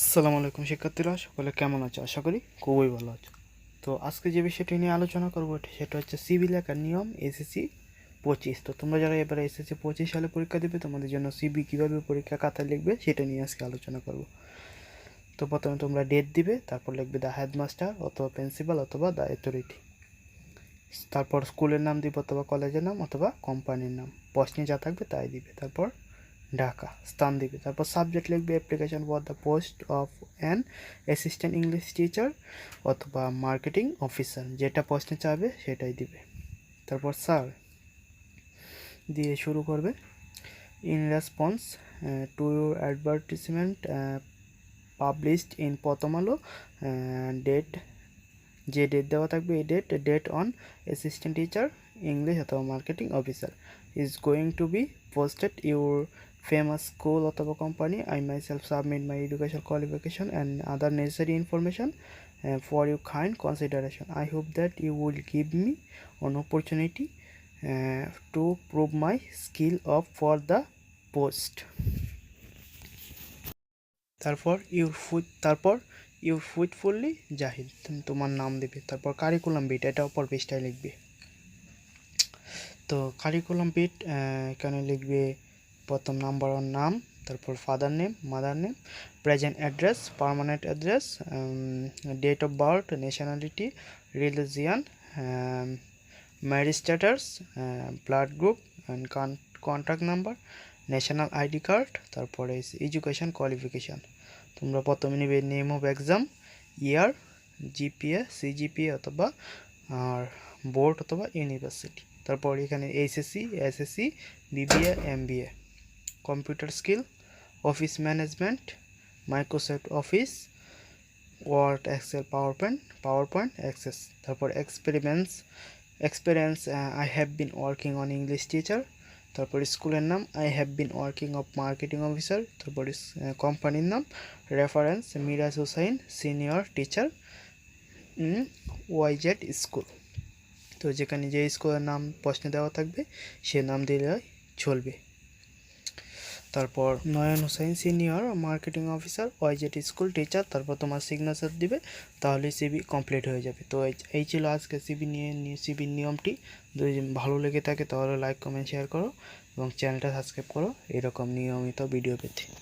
আসসালামু আলাইকুম শিক্ষার্থীরা, সকলে কেমন আছো? আশা করি খুবই ভালো আছো। তো আজকে যে বিষয়টি নিয়ে আলোচনা করব সেটা হচ্ছে সিভিল লেখার নিয়ম, এসএসসি পঁচিশ। তো তোমরা যারা এবারে এসএসসি পঁচিশ সালে পরীক্ষা দেবে, তোমাদের জন্য সিবি কীভাবে পরীক্ষা খাতায় লিখবে, সেটা নিয়ে আজকে আলোচনা করব। তো প্রথমে তোমরা ডেট দিবে, তারপর লিখবে দ্য হেডমাস্টার অথবা প্রিন্সিপাল অথবা দ্য অথরিটি তারপর স্কুলের নাম দিবে অথবা কলেজের নাম অথবা কোম্পানির নাম। প্রশ্নে যা থাকবে তাই দিবে। তারপর ঢাকা, স্থান দিবে। তারপর সাবজেক্ট লিখবে application for the post of an assistant English teacher অথবা মার্কেটিং অফিসার যেটা প্রশ্নে চাবে সেটাই দিবে। তারপর স্যার দিয়ে শুরু করবে। In response to your advertisement published in Prothom Alo date যে ডেট দেওয়া থাকবে এই date date on assistant teacher English অথবা marketing officer is going to be posted your famous school অথবা company i myself submit my education qualification and other necessary information uh, for your kind consideration i hope that you will give me an opportunity uh, to prove my skill of for the post তারপর your foot তারপর your faithfully Zahid তুমি তোমার নাম দেবে তারপর curriculum bit এটা অপর পৃষ্ঠায় লিখবে তো কারিকুলাম বিট এখানে লিখবে প্রথম নাম্বার ওয়ান নাম, তারপর father name mother name present address permanent address date of birth nationality religion marriage status blood group and contact number national ID card তারপরে এডুকেশন কোয়ালিফিকেশান তোমরা প্রথমে নেবে name of exam year GPA CGPA অথবা, আর board অথবা university তারপর এখানে HSC SSC BBA MBA computer skill office management Microsoft office word excel power point power point access তারপর experiments experience I have been working on English teacher তারপর স্কুলের নাম I have been working of marketing officer তারপর কোম্পানির নাম reference Miraj Hussain senior teacher XYZ school তো যেখানে যে স্কুলের নাম প্রশ্নে দেওয়া থাকবে, সে নাম দিলে চলবে। তারপর Nayan Hussain senior marketing officer XYZ school teacher, তারপর তোমার সিগনেচার দিবে, তাহলে সিবি কমপ্লিট হয়ে যাবে। তো এই ছিল আজকে সিবি নিয়ে সিবির নিয়মটি। যদি ভালো লেগে থাকে তাহলে লাইক কমেন্ট শেয়ার করো এবং চ্যানেলটা সাবস্ক্রাইব করো। এরকম নিয়মিত ভিডিও পেতে।